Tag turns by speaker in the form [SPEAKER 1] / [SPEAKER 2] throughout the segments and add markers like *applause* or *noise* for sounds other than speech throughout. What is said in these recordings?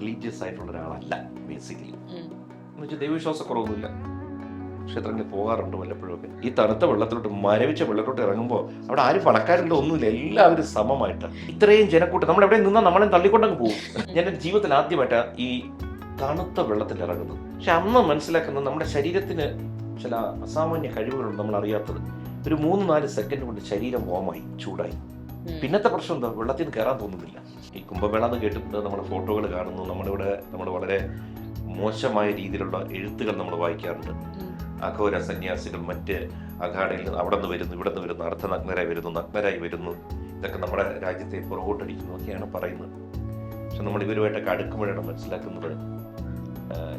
[SPEAKER 1] Religious ആയിട്ടുള്ള ഒരാളല്ല basically. എന്ന് വെച്ചാൽ ദൈവവിശ്വാസക്കുറവൊന്നുമില്ല. ക്ഷേത്രങ്ങളിൽ പോകാറുണ്ട് വല്ലപ്പോഴൊക്കെ ഈ തണുത്ത വെള്ളത്തിലോട്ട് മരവിച്ച വെള്ളത്തിലോട്ട് ഇറങ്ങുമ്പോൾ അവിടെ ആരും പണക്കാരുണ്ട് ഒന്നുമില്ല. എല്ലാവരും സമമായിട്ട്. ഇത്രയും ജനക്കൂട്ടം നമ്മൾ എവിടെ നിന്നാൽ നമ്മളെ തള്ളിക്കൊണ്ടങ്ങ് പോകും. ഞാൻ ജീവിതത്തിൽ ആദ്യമായിട്ട് ഈ തണുത്ത വെള്ളത്തിൽ ഇറങ്ങുന്നത്. പക്ഷെ അന്ന് മനസ്സിലാക്കുന്നത് നമ്മുടെ ശരീരത്തിന് ചില അസാമാന്യ കഴിവുകളുണ്ട് നമ്മൾ അറിയാത്തത് ഒരു മൂന്ന് നാല് സെക്കൻഡ് കൊണ്ട് ശരീരം വോമായി ചൂടായി. പിന്നത്തെ പ്രശ്നം എന്താ? വെള്ളത്തിൽ നിന്ന് കയറാൻ തോന്നുന്നില്ല. ഈ കുംഭമേള എന്ന് കേട്ടിട്ടുണ്ട് നമ്മുടെ ഫോട്ടോകൾ കാണുന്നു. നമ്മളിവിടെ നമ്മൾ വളരെ മോശമായ രീതിയിലുള്ള എഴുത്തുകൾ നമ്മൾ വായിക്കാറുണ്ട്. അഘോര സന്യാസികൾ മറ്റ് അഖാഡയിൽ നിന്ന് അവിടെ നിന്ന് വരുന്നു ഇവിടെ നിന്ന് വരുന്നു അർദ്ധനഗ്നരായി വരുന്നു നഗ്നരായി വരുന്നു. ഇതൊക്കെ നമ്മുടെ രാജ്യത്തെ പുറകോട്ടടിക്കുന്നു ഒക്കെയാണ് പറയുന്നത്. പക്ഷെ നമ്മൾ ഇവരുമായിട്ടൊക്കെ അടുക്കുമ്പോഴാണ് മനസ്സിലാക്കുന്നത്.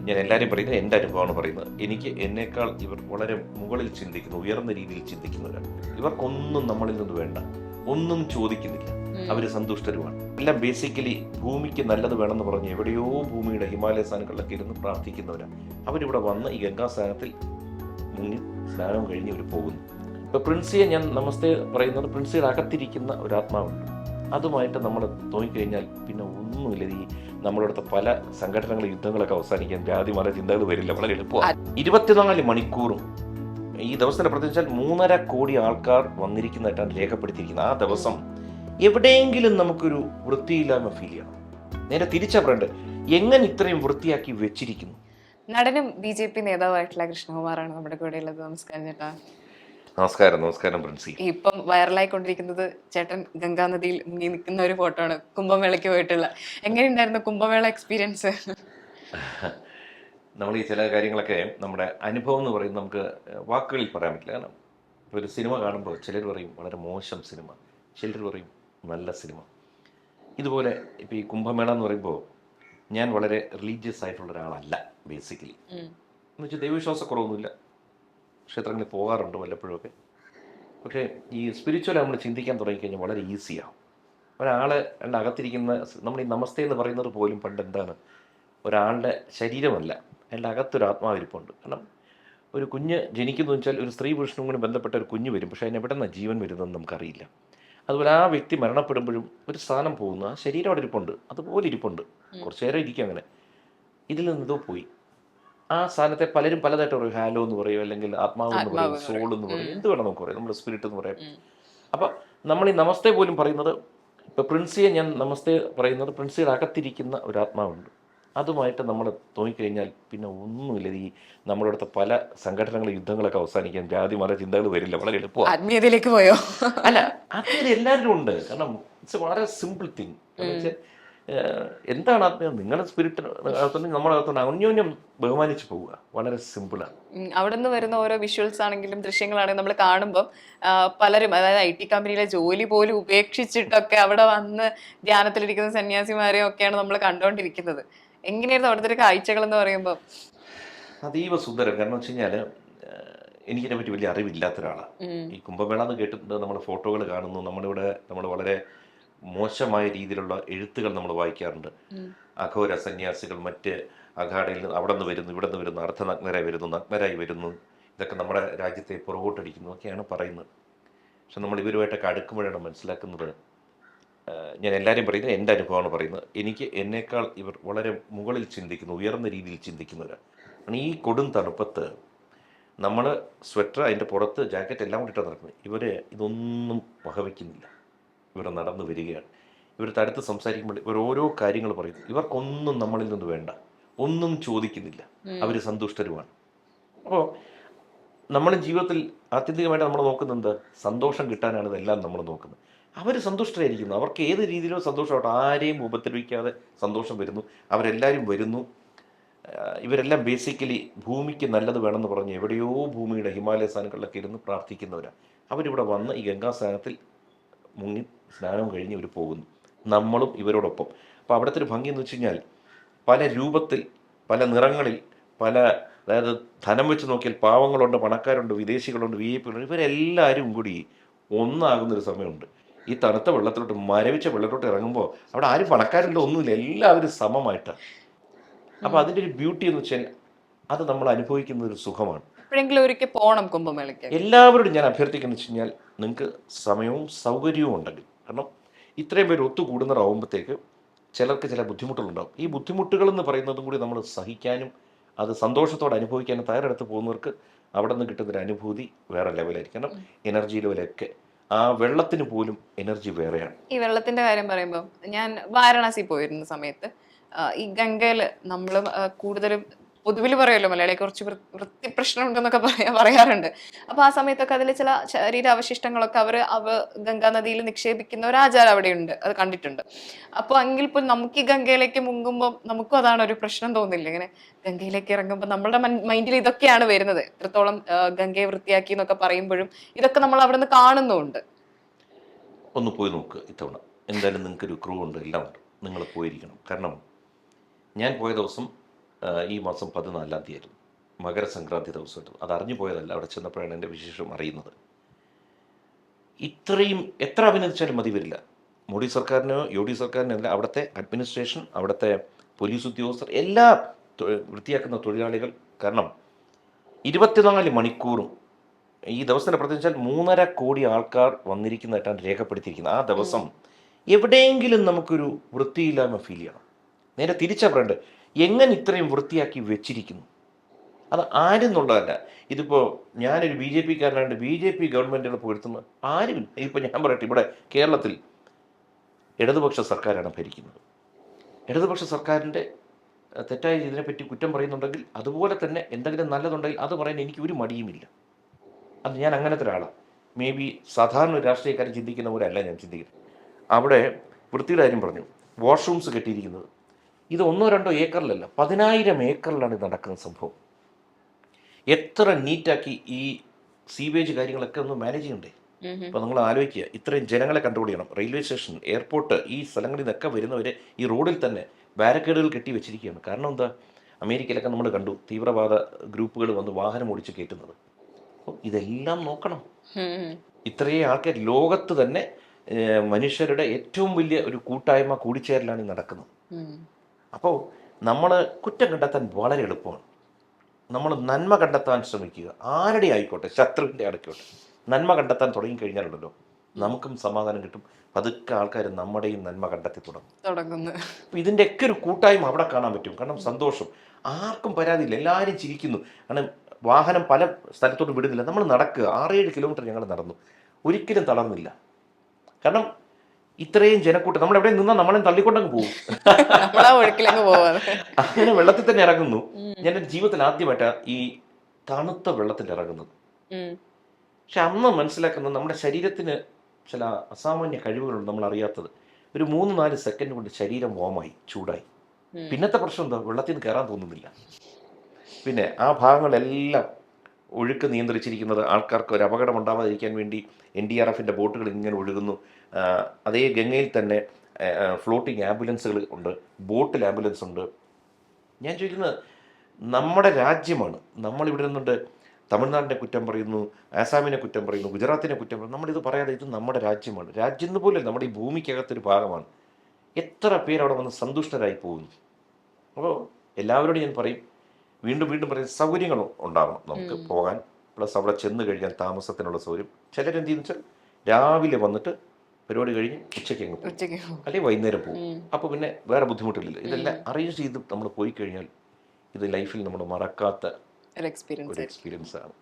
[SPEAKER 1] ഞാൻ എല്ലാവരും പറയുന്നത് എന്റെ അനുഭവമാണ് പറയുന്നത്. എനിക്ക് എന്നേക്കാൾ ഇവർ വളരെ മുകളിൽ ചിന്തിക്കുന്നു ഉയർന്ന രീതിയിൽ ചിന്തിക്കുന്നവരാണ്. ഇവർക്കൊന്നും നമ്മളിൽ നിന്ന് വേണ്ട. ഒന്നും ചോദിക്കുന്നില്ല.
[SPEAKER 2] അവർ
[SPEAKER 1] അവർ സന്തുഷ്ടരുമാണ്. എല്ലാം ബേസിക്കലി ഭൂമിക്ക് നല്ലത് വേണമെന്ന് പറഞ്ഞ് എവിടെയോ ഭൂമിയുടെ ഹിമാലയ സ്ഥാനങ്ങളിലൊക്കെ ഇരുന്ന് പ്രാർത്ഥിക്കുന്നവരാണ് അവരിവിടെ വന്ന് ഈ ഗംഗാസ്ഥാനത്തിൽ മുങ്ങി സ്നാനം കഴിഞ്ഞ് അവർ പോകുന്നു. ഇപ്പൊ പ്രിൻസിയെ ഞാൻ നമസ്തേ പറയുന്നത് പ്രിൻസിയുടെ അകത്തിരിക്കുന്ന ഒരു ആത്മാവുണ്ട്. അതുമായിട്ട് നമ്മൾ നോക്കിക്കഴിഞ്ഞാൽ പിന്നെ ഒന്നുമില്ല. ഈ നമ്മളടുത്ത പല സംഘടനകളും യുദ്ധങ്ങളൊക്കെ അവസാനിക്കാൻ ജാതി മത ചിന്തകൾ വരില്ല. വളരെ എളുപ്പമാണ്. ഇരുപത്തിനാല് മണിക്കൂറും ഈ ദിവസം പ്രത്യേകിച്ചാൽ മൂന്നര കോടി ആൾക്കാർ വന്നിരിക്കുന്നതായിട്ടാണ് രേഖപ്പെടുത്തിയിരിക്കുന്നത്. ആ ദിവസം എവിടെയെങ്കിലും നമുക്കൊരു വൃത്തിയില്ലായ്മ ഫീൽ ചെയ്യണം. നേരെ തിരിച്ചാ പറയണ്ടത് എങ്ങനെ ഇത്രയും വൃത്തിയാക്കി വെച്ചിരിക്കുന്നു?
[SPEAKER 2] നടനും ബി ജെ പി നേതാവായിട്ടുള്ള കൃഷ്ണകുമാറാണ് നമ്മുടെ കൂടെ ഉള്ളത്. നമസ്കാരം ചേട്ടാ.
[SPEAKER 1] നമസ്കാരം നമസ്കാരം പ്രിൻസി.
[SPEAKER 2] ഇപ്പം വൈറലായിക്കൊണ്ടിരിക്കുന്നത് ചേട്ടൻ ഗംഗാനദിയിൽ മുങ്ങി നിൽക്കുന്ന ഒരു ഫോട്ടോ ആണ് കുംഭമേളയ്ക്ക് പോയിട്ടുള്ള. എങ്ങനെയുണ്ടായിരുന്നു കുംഭമേള എക്സ്പീരിയൻസ് *laughs*
[SPEAKER 1] നമ്മൾ ഈ ചില കാര്യങ്ങളൊക്കെ നമ്മുടെ അനുഭവം എന്ന് പറയുന്നത് നമുക്ക് വാക്കുകളിൽ പറയാൻ പറ്റില്ല. കാരണം ഇപ്പോൾ ഒരു സിനിമ കാണുമ്പോൾ ചിലർ പറയും വളരെ മോശം സിനിമ. ചിലർ പറയും നല്ല സിനിമ. ഇതുപോലെ ഇപ്പോൾ ഈ കുംഭമേള എന്ന് പറയുമ്പോൾ ഞാൻ വളരെ റിലീജിയസ് ആയിട്ടുള്ള ഒരാളല്ല ബേസിക്കലി എന്ന് വെച്ചാൽ ദൈവവിശ്വാസക്കുറവൊന്നുമില്ല. ക്ഷേത്രങ്ങളിൽ പോകാറുണ്ട് വല്ലപ്പോഴുമൊക്കെ. പക്ഷേ ഈ സ്പിരിച്വൽ നമ്മൾ ചിന്തിക്കാൻ തുടങ്ങിക്കഴിഞ്ഞാൽ വളരെ ഈസിയാണ് ഒരാളെ അകത്തിരിക്കുന്ന നമ്മൾ ഈ നമസ്തേ എന്ന് പറയുന്നത് പോലും പണ്ട് എന്താണ്? ഒരാളുടെ ശരീരമല്ല. അയാളുടെ അകത്തൊരു ആത്മാവിരിപ്പുണ്ട്. കാരണം ഒരു കുഞ്ഞ് ജനിക്കുന്നു വെച്ചാൽ ഒരു സ്ത്രീ പുരുഷനും കൂടി ബന്ധപ്പെട്ട ഒരു കുഞ്ഞ് വരും. പക്ഷേ അതിന് എവിടെ നിന്നാണ് ജീവൻ വരുന്നതെന്ന് നമുക്കറിയില്ല. അതുപോലെ ആ വ്യക്തി മരണപ്പെടുമ്പോഴും ഒരു സ്ഥാനം പോകുന്നു. ആ ശരീരം അവിടെ ഇരിപ്പുണ്ട്. അതുപോലെ ഇരിപ്പുണ്ട്. കുറച്ചു നേരം ഇരിക്കും അങ്ങനെ. ഇതിൽ നിന്ന് പോയി. ആ സ്ഥാനത്തെ പലരും പലതായിട്ട് പറയും. ഹാലോ എന്ന് പറയും. അല്ലെങ്കിൽ ആത്മാവ് എന്ന് പറയും. സോൾ എന്ന് പറയും. എന്ത് വേണം നമുക്ക് പറയാം നമ്മുടെ സ്പിരിറ്റ് എന്ന് പറയാം. അപ്പൊ നമ്മൾ ഈ നമസ്തേ പോലും പറയുന്നത് ഇപ്പൊ പ്രിൻസിയെ ഞാൻ നമസ്തേ പറയുന്നത് പ്രിൻസിയുടെ അകത്തിരിക്കുന്ന ഒരു ആത്മാവുണ്ട്. അതുമായിട്ട് നമ്മൾ തോന്നിക്കഴിഞ്ഞാൽ പിന്നെ ഒന്നുമില്ല. ഈ അടുത്ത പല സംഘടനകളും യുദ്ധങ്ങളൊക്കെ അവസാനിക്കാൻ ജാതി മത ചിന്തകൾ വരില്ല. വളരെ എളുപ്പമാണ്
[SPEAKER 2] ആത്മീയതയിലേക്ക് പോയോ?
[SPEAKER 1] അല്ല ആത്മീയത എല്ലാവരും ഉണ്ട്. കാരണം ഇറ്റ്സ് വളരെ സിമ്പിൾ തിങ് എന്താണ് ആത്മീയത? നിങ്ങളുടെ സ്പിരിറ്റ് അകത്തുണ്ടെങ്കിൽ നമ്മുടെ അകത്തുണ്ട്. അന്യോന്യം ബഹുമാനിച്ചു പോവുക. വളരെ സിമ്പിളാണ്
[SPEAKER 2] അവിടെ നിന്ന് വരുന്ന ഓരോ വിഷ്വൽസ് ആണെങ്കിലും ദൃശ്യങ്ങളാണെങ്കിലും നമ്മൾ കാണുമ്പോൾ പലരും അതായത് ഐ ടി കമ്പനിയിലെ ജോലി പോലും ഉപേക്ഷിച്ചിട്ടൊക്കെ അവിടെ വന്ന് ധ്യാനത്തിലിരിക്കുന്ന സന്യാസിമാരെയും ഒക്കെയാണ് നമ്മൾ കണ്ടുകൊണ്ടിരിക്കുന്നത് എങ്ങനെയായിരുന്നു അവിടുത്തെ കാഴ്ചകൾ എന്ന് പറയുമ്പോൾ
[SPEAKER 1] അതീവ സുന്ദരം. കാരണം വെച്ച് കഴിഞ്ഞാൽ എനിക്കിതിനെ പറ്റി വലിയ അറിവില്ലാത്ത ഒരാളാണ് ഈ കുംഭമേള എന്ന് കേട്ടിട്ടുണ്ട് നമ്മൾ ഫോട്ടോകൾ കാണുന്നു. നമ്മളിവിടെ നമ്മൾ വളരെ മോശമായ രീതിയിലുള്ള എഴുത്തുകൾ നമ്മൾ വായിക്കാറുണ്ട്. അഘോര സന്യാസികൾ മറ്റ് അഖാഡയിൽ അവിടെ നിന്ന് വരുന്നു ഇവിടെ നിന്ന് വരുന്നു അർദ്ധനഗ്നരായി വരുന്നു നഗ്നരായി വരുന്നു. ഇതൊക്കെ നമ്മുടെ രാജ്യത്തെ പുറകോട്ടടിക്കുന്നു ഒക്കെയാണ് പറയുന്നത്. പക്ഷെ നമ്മൾ ഇവരുമായിട്ടൊക്കെ അടുക്കുമ്പോഴാണ് മനസ്സിലാക്കുന്നത് ഞാൻ എല്ലാവരും പറയുന്നത് എന്റെ അനുഭവമാണ് പറയുന്നത്. എനിക്ക് എന്നേക്കാൾ ഇവർ വളരെ മുകളിൽ ചിന്തിക്കുന്നു ഉയർന്ന രീതിയിൽ ചിന്തിക്കുന്നവരാണ്. ഈ കൊടും തണുപ്പത്ത് നമ്മൾ സ്വെറ്റർ അതിന്റെ പുറത്ത് ജാക്കറ്റ് എല്ലാം കൂടിയിട്ടാണ് നടക്കുന്നത്. ഇവർ ഇതൊന്നും വകവയ്ക്കുന്നില്ല ഇവർ നടന്നു വരികയാണ്. ഇവർ തടുത്ത് സംസാരിക്കുമ്പോൾ ഇവർ ഓരോ കാര്യങ്ങൾ പറയുന്നു. ഇവർക്കൊന്നും നമ്മളിൽ നിന്ന് വേണ്ട. ഒന്നും ചോദിക്കുന്നില്ല. അവർ സന്തുഷ്ടരുമാണ്. അപ്പോൾ നമ്മുടെ ജീവിതത്തിൽ ആത്യന്തികമായിട്ട് നമ്മൾ നോക്കുന്നത് സന്തോഷം കിട്ടാനാണ് ഇതെല്ലാം നമ്മൾ നോക്കുന്നത്. അവർ സന്തുഷ്ടരായിരിക്കുന്നു. അവർക്ക് ഏത് രീതിയിലും സന്തോഷമാവട്ടെ. ആരെയും ഉപദ്രവിക്കാതെ സന്തോഷം വരുന്നു. അവരെല്ലാവരും വരുന്നു. ഇവരെല്ലാം ബേസിക്കലി ഭൂമിക്ക് നല്ലത് വേണമെന്ന് പറഞ്ഞ് എവിടെയോ ഭൂമിയുടെ ഹിമാലയ സ്ഥാനങ്ങളിലൊക്കെ ഇരുന്ന് പ്രാർത്ഥിക്കുന്നവരാണ് അവരിവിടെ വന്ന് ഈ ഗംഗാസ്ഥാനത്തിൽ മുങ്ങി സ്നാനം കഴിഞ്ഞ് ഇവർ പോകുന്നു. നമ്മളും ഇവരോടൊപ്പം. അപ്പോൾ അവിടുത്തെ ഒരു ഭംഗി എന്ന് വെച്ച് കഴിഞ്ഞാൽ പല രൂപത്തിൽ പല നിറങ്ങളിൽ പല അതായത് ധനം വെച്ച് നോക്കിയാൽ പാവങ്ങളുണ്ട് പണക്കാരുണ്ട് വിദേശികളുണ്ട് വി ഐ പികളുണ്ട് ഇവരെല്ലാവരും കൂടി ഒന്നാകുന്നൊരു സമയമുണ്ട്. ഈ തണുത്ത വെള്ളത്തിലോട്ട് മരവിച്ച വെള്ളത്തിലോട്ട് ഇറങ്ങുമ്പോൾ അവിടെ ആരും പണക്കാരില്ല ഒന്നുമില്ല എല്ലാവരും സമമായിട്ടാണ് അപ്പോൾ അതിന്റെ ഒരു ബ്യൂട്ടി എന്ന് വെച്ചാൽ അത് നമ്മൾ അനുഭവിക്കുന്ന ഒരു സുഖമാണ്.
[SPEAKER 2] എപ്പോഴെങ്കിലും ഒരിക്കൽ കുംഭമേളയ്ക്ക്.
[SPEAKER 1] എല്ലാവരോടും ഞാൻ അഭ്യർത്ഥിക്കുന്നത് വെച്ച് കഴിഞ്ഞാൽ നിങ്ങൾക്ക് സമയവും സൗകര്യവും ഉണ്ടെങ്കിൽ. കാരണം ഇത്രയും പേര് ഒത്തുകൂടുന്നവരാകുമ്പോഴത്തേക്ക് ചിലർക്ക് ചില ബുദ്ധിമുട്ടുകളുണ്ടാവും. ഈ ബുദ്ധിമുട്ടുകൾ എന്ന് പറയുന്നതും കൂടി നമ്മൾ സഹിക്കാനും അത് സന്തോഷത്തോടെ അനുഭവിക്കാൻ തയ്യാറെടുത്ത് പോകുന്നവർക്ക് അവിടെ നിന്ന് കിട്ടുന്നൊരു അനുഭൂതി വേറെ ലെവലായിരിക്കും കാരണം എനർജി ലെവലൊക്കെ. ആ വെള്ളത്തിന് പോലും എനർജി വേറെയാണ്.
[SPEAKER 2] ഈ വെള്ളത്തിന്റെ കാര്യം പറയുമ്പോൾ ഞാൻ വാരണാസി പോയിരുന്ന സമയത്ത് ഈ ഗംഗയിൽ നമ്മൾ കൂടുതലും പൊതുവിൽ പറയുമല്ലോ മലയാളിയെ കുറച്ച് വൃത്തി പ്രശ്നമുണ്ടെന്നൊക്കെ പറയാ പറയാറുണ്ട്. അപ്പൊ ആ സമയത്തൊക്കെ അതിൽ ചില ശരീര അവശിഷ്ടങ്ങളൊക്കെ അവർ അവ ഗംഗാ നദിയിൽ നിക്ഷേപിക്കുന്ന ഒരു ആചാരം അവിടെയുണ്ട്. അത് കണ്ടിട്ടുണ്ട്. അപ്പോൾ എങ്കിൽ പോലും നമുക്ക് ഈ ഗംഗയിലേക്ക് മുങ്ങുമ്പോൾ നമുക്കും അതാണ് ഒരു പ്രശ്നം തോന്നില്ല. ഇങ്ങനെ ഗംഗയിലേക്ക് ഇറങ്ങുമ്പോൾ നമ്മുടെ മൈൻഡിൽ ഇതൊക്കെയാണ് വരുന്നത്. എത്രത്തോളം ഗംഗയെ വൃത്തിയാക്കി എന്നൊക്കെ പറയുമ്പോഴും ഇതൊക്കെ നമ്മൾ അവിടെ നിന്ന് കാണുന്നുമുണ്ട്.
[SPEAKER 1] ഒന്ന് പോയി നോക്ക് ഇത്തവണ. എന്തായാലും നിങ്ങൾക്ക് ഒരു ക്രൂ ഉണ്ട്. എല്ലാം ഉണ്ട് നിങ്ങൾ പോയിരിക്കണം. കാരണം ഞാൻ പോയ ദിവസം ഈ മാസം പതിനാലാം തീയതി ആയിരുന്നു. മകരസംക്രാന്തി ദിവസമായിരുന്നു. അത് അറിഞ്ഞു പോയതല്ല അവിടെ ചെന്നപ്പോഴാണ് എന്റെ വിശേഷം അറിയുന്നത്. ഇത്രയും എത്ര അഭിനന്ദിച്ചാലും മതി വരില്ല മോഡി സർക്കാരിനോ യു ഡി സർക്കാരിനോ അല്ല അവിടുത്തെ അഡ്മിനിസ്ട്രേഷൻ അവിടുത്തെ പോലീസ് ഉദ്യോഗസ്ഥർ എല്ലാ വൃത്തിയാക്കുന്ന തൊഴിലാളികൾ. കാരണം ഇരുപത്തിനാല് മണിക്കൂറും ഈ ദിവസത്തിന്റെ പ്രത്യേകിച്ചാൽ മൂന്നര കോടി ആൾക്കാർ വന്നിരിക്കുന്നതായിട്ടാണ് രേഖപ്പെടുത്തിയിരിക്കുന്നത്. ആ ദിവസം എവിടെയെങ്കിലും നമുക്കൊരു വൃത്തിയില്ലായ്മ ഫീൽ ചെയ്യണം. നേരെ തിരിച്ചാ പറയണ്ടത് എങ്ങനെ ഇത്രയും വൃത്തിയാക്കി വെച്ചിരിക്കുന്നു? അത് ആരെന്നുള്ളതല്ല. ഇതിപ്പോൾ ഞാനൊരു ബി ജെ പിക്കാരനായിട്ട് ബി ജെ പി ഗവൺമെന്റുകൾ പുകഴ്ത്തുന്ന ആരും ഇപ്പോൾ ഞാൻ പറയട്ടെ ഇവിടെ കേരളത്തിൽ ഇടതുപക്ഷ സർക്കാരാണ് ഭരിക്കുന്നത്. ഇടതുപക്ഷ സർക്കാരിന്റെ തെറ്റായ ഇതിനെപ്പറ്റി കുറ്റം പറയുന്നുണ്ടെങ്കിൽ അതുപോലെ തന്നെ എന്തെങ്കിലും നല്ലതുണ്ടെങ്കിൽ അത് പറയാൻ എനിക്ക് ഒരു മടിയുമില്ല. അത് ഞാൻ അങ്ങനത്തെ ഒരാളാണ് മേ ബി സാധാരണ രാഷ്ട്രീയക്കാരൻ ചിന്തിക്കുന്ന പോലെ അല്ല ഞാൻ ചിന്തിക്കുന്നത്. അവിടെ വൃത്തിയുടെ കാര്യം പറഞ്ഞു. വാഷ്റൂംസ് കെട്ടിയിരിക്കുന്നത് ഇത് ഒന്നോ രണ്ടോ ഏക്കറിലല്ല പതിനായിരം ഏക്കറിലാണ് ഇത് നടക്കുന്ന സംഭവം. എത്ര നീറ്റാക്കി ഈ സീവേജ് കാര്യങ്ങളൊക്കെ ഒന്ന് മാനേജ് ചെയ്യണ്ടേ. അപ്പോൾ നിങ്ങൾ ആലോചിക്കുക ഇത്രയും ജനങ്ങളെ കൺട്രോൾ ചെയ്യണം. റെയിൽവേ സ്റ്റേഷൻ എയർപോർട്ട് ഈ സ്ഥലങ്ങളിൽ നിന്നൊക്കെ വരുന്നവരെ ഈ റോഡിൽ തന്നെ ബാരക്കേഡുകൾ കെട്ടി വെച്ചിരിക്കുകയാണ്. കാരണം എന്താ? അമേരിക്കയിലൊക്കെ നമ്മൾ കണ്ടു തീവ്രവാദ ഗ്രൂപ്പുകൾ വന്ന് വാഹനം ഓടിച്ച് കയറ്റുന്നത്. അപ്പോൾ ഇതെല്ലാം നോക്കണം. ഇത്രയും ആൾക്കാർ ലോകത്ത് തന്നെ മനുഷ്യരുടെ ഏറ്റവും വലിയ ഒരു കൂട്ടായ്മ കൂടിച്ചേരലാണ് ഈ നടക്കുന്നത്. അപ്പോൾ നമ്മൾ കുറ്റം കണ്ടെത്താൻ വളരെ എളുപ്പമാണ്. നമ്മൾ നന്മ കണ്ടെത്താൻ ശ്രമിക്കുക. ആരുടെ ആയിക്കോട്ടെ ശത്രുവിന്റെ ആയിക്കോട്ടെ നന്മ കണ്ടെത്താൻ തുടങ്ങിക്കഴിഞ്ഞാലുണ്ടല്ലോ നമുക്കും സമാധാനം കിട്ടും. പതുക്കെ ആൾക്കാർ നമ്മുടെയും നന്മ കണ്ടെത്തി തുടങ്ങും.
[SPEAKER 2] തുടങ്ങുന്നു.
[SPEAKER 1] ഇതിന്റെയൊക്കെ ഒരു കൂട്ടായ്മ അവിടെ കാണാൻ പറ്റും. കാരണം സന്തോഷം. ആർക്കും പരാതിയില്ല. എല്ലാവരും ചിരിക്കുന്നു. കാരണം വാഹനം പല സ്ഥലത്തോട്ട് വിടുന്നില്ല. നമ്മൾ നടക്കുക. ആറേഴ് കിലോമീറ്റർ ഞങ്ങൾ നടന്നു. ഒരിക്കലും തളർന്നില്ല. കാരണം ഇത്രയും ജനക്കൂട്ടം. നമ്മൾ എവിടെ നിന്നാൽ നമ്മളെ തള്ളിക്കൊണ്ടങ്ങ് പോകും അങ്ങനെ വെള്ളത്തിൽ തന്നെ ഇറങ്ങുന്നു. ഞാൻ എന്റെ ജീവിതത്തിൽ ആദ്യമായിട്ടാണ് ഈ തണുത്ത വെള്ളത്തിൽ ഇറങ്ങുന്നത്. പക്ഷെ അന്ന് മനസ്സിലാക്കുന്നത് നമ്മുടെ ശരീരത്തിന് ചില അസാമാന്യ കഴിവുകളുണ്ട് നമ്മൾ അറിയാത്തത് ഒരു മൂന്ന് നാല് സെക്കൻഡ് കൊണ്ട് ശരീരം വോമായി ചൂടായി. പിന്നത്തെ പ്രശ്നം എന്താ? വെള്ളത്തിൽ നിന്ന് കയറാൻ തോന്നുന്നില്ല. പിന്നെ ആ ഭാഗങ്ങളെല്ലാം ഒഴുക്ക് നിയന്ത്രിച്ചിരിക്കുന്നത് ആൾക്കാർക്ക് ഒരു അപകടം ഉണ്ടാവാതിരിക്കാൻ വേണ്ടി എൻ ഡി ആർ എഫിന്റെ ബോട്ടുകൾ ഇങ്ങനെ ഒഴുകുന്നു. അതേ ഗംഗയിൽ തന്നെ ഫ്ലോട്ടിംഗ് ആംബുലൻസുകൾ ഉണ്ട് ബോട്ടിൽ ആംബുലൻസ് ഉണ്ട്. ഞാൻ ചോദിക്കുന്നത് നമ്മുടെ രാജ്യമാണ് നമ്മളിവിടെ നിന്നുണ്ട് തമിഴ്നാടിനെ കുറ്റം പറയുന്നു ആസാമിനെ കുറ്റം പറയുന്നു ഗുജറാത്തിനെ കുറ്റം പറയുന്നു നമ്മളിത് പറയാതെ ഇത് നമ്മുടെ രാജ്യമാണ്. രാജ്യം എന്ന് പോലെ നമ്മുടെ ഈ ഭൂമിക്കകത്തൊരു ഭാഗമാണ്. എത്ര പേര് അവിടെ വന്ന് സന്തുഷ്ടരായി പോകുന്നു? അപ്പോൾ എല്ലാവരോടും ഞാൻ പറയും വീണ്ടും വീണ്ടും പറയുന്ന സൗകര്യങ്ങൾ ഉണ്ടാവണം നമുക്ക് പോകാൻ. പ്ലസ് അവിടെ ചെന്ന് കഴിഞ്ഞാൽ താമസത്തിനുള്ള സൗകര്യം. ചിലരെന്ത് ചെയ്യുന്ന വെച്ചാൽ രാവിലെ വന്നിട്ട് പരിപാടി കഴിഞ്ഞ് ഉച്ചയ്ക്ക് അങ്ങ് പോകും. അല്ലെങ്കിൽ വൈകുന്നേരം പോകും. അപ്പോൾ പിന്നെ വേറെ ബുദ്ധിമുട്ടില്ല. ഇതെല്ലാം അറേഞ്ച് ചെയ്ത് നമ്മൾ പോയി കഴിഞ്ഞാൽ ഇത് ലൈഫിൽ നമ്മൾ മറക്കാത്ത
[SPEAKER 2] ഒരു എക്സ്പീരിയൻസ്
[SPEAKER 1] ആണ്.